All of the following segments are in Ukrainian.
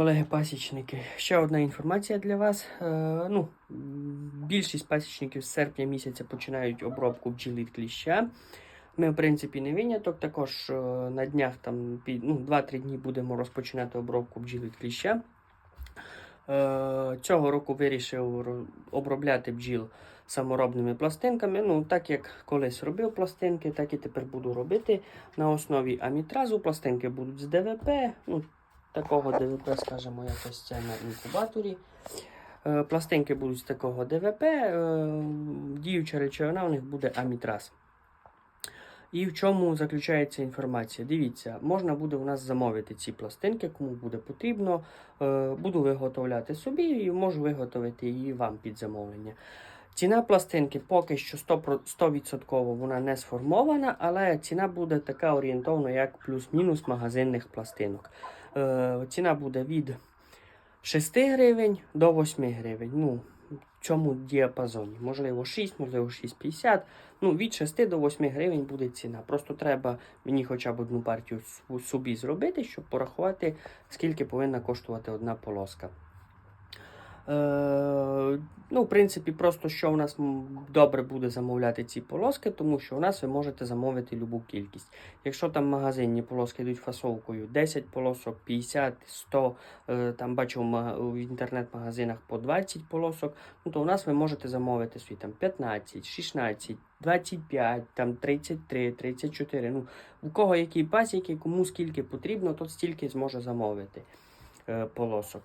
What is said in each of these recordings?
колеги-пасічники, ще одна інформація для вас. Е, ну, більшість пасічників з серпня місяця починають обробку бджіл від кліща. Ми, в принципі, не виняток. Також е, на днях там ну, 2-3 дні будемо розпочинати обробку бджіл від кліща. Е, цього року вирішив обробляти бджіл саморобними пластинками. Ну, так як колись робив пластинки, так і тепер буду робити. На основі амітразу пластинки будуть з ДВП. Ну, такого ДВП, скажімо, якось це на інкубаторі. Е, Пластинки будуть з такого ДВП, е, діюча речовина у них буде амітраз. І в чому заключається інформація? Дивіться, можна буде у нас замовити ці пластинки, кому буде потрібно. Е, Буду виготовляти собі і можу виготовити її вам під замовлення. Ціна пластинки поки що 100%, 100% вона не сформована, але ціна буде така орієнтовно, як плюс-мінус магазинних пластинок. Е, ціна буде від 6 гривень до 8 гривень. Ну, в цьому діапазоні. Можливо, 6, можливо, 6,50. Ну, від 6 до 8 гривень буде ціна. Просто треба мені хоча б одну партію собі зробити, щоб порахувати, скільки повинна коштувати одна полоска. Е, ну, в принципі, просто що у нас добре буде замовляти ці полоски, тому що у нас ви можете замовити любу кількість. Якщо там магазинні полоски йдуть фасовкою 10 полосок, 50, 100, е, там бачу в, інтернет-магазинах по 20 полосок, ну, то у нас ви можете замовити свій там 15, 16, 25, там 33, 34. Ну, у кого які пасіки, кому скільки потрібно, тот стільки зможе замовити е, полосок.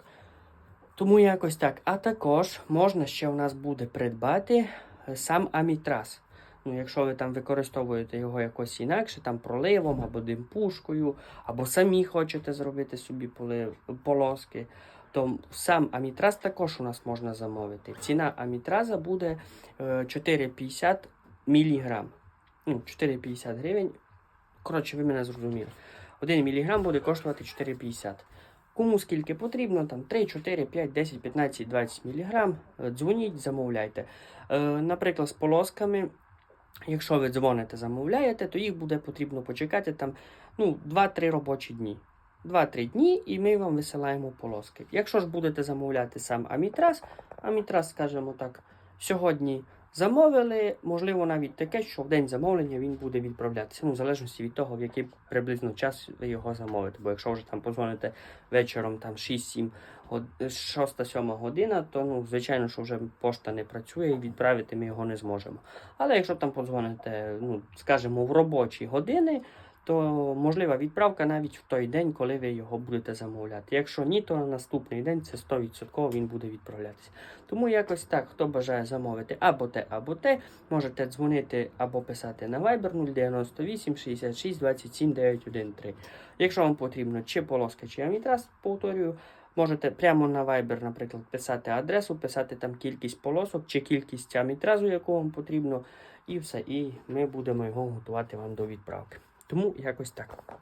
Тому якось так. А також можна ще у нас буде придбати е, сам амітраз. Ну, якщо ви там використовуєте його якось інакше, там проливом або димпушкою, або самі хочете зробити собі полоски, то сам амітраз також у нас можна замовити. Ціна амітраза буде е, 4,50 міліграм. Ну, 4,50 гривень. Коротше, ви мене зрозуміли. 1 міліграм буде коштувати 4,50. Кому скільки потрібно, там 3, 4, 5, 10, 15, 20 мг. Дзвоніть, замовляйте. Е, наприклад, з полосками, якщо ви дзвоните, замовляєте, то їх буде потрібно почекати там ну, 2-3 робочі дні. 2-3 дні і ми вам висилаємо полоски. Якщо ж будете замовляти сам амітраз, амітраз, скажімо так, сьогодні замовили, можливо, навіть таке, що в день замовлення він буде відправлятися. Ну, в залежності від того, в який приблизно час ви його замовите. Бо якщо вже там позвоните вечором там 6-7 6-7 година, то ну, звичайно, що вже пошта не працює і відправити ми його не зможемо. Але якщо там подзвоните, ну, скажімо, в робочі години, то можлива відправка навіть в той день, коли ви його будете замовляти. Якщо ні, то на наступний день це 100% він буде відправлятися. Тому якось так, хто бажає замовити або те, або те, можете дзвонити або писати на Viber 098 66 27 913. Якщо вам потрібно чи полоска, чи амітраз, повторюю, можете прямо на Viber, наприклад, писати адресу, писати там кількість полосок чи кількість амітразу, яку вам потрібно, і все. І ми будемо його готувати вам до відправки. Тому якось так.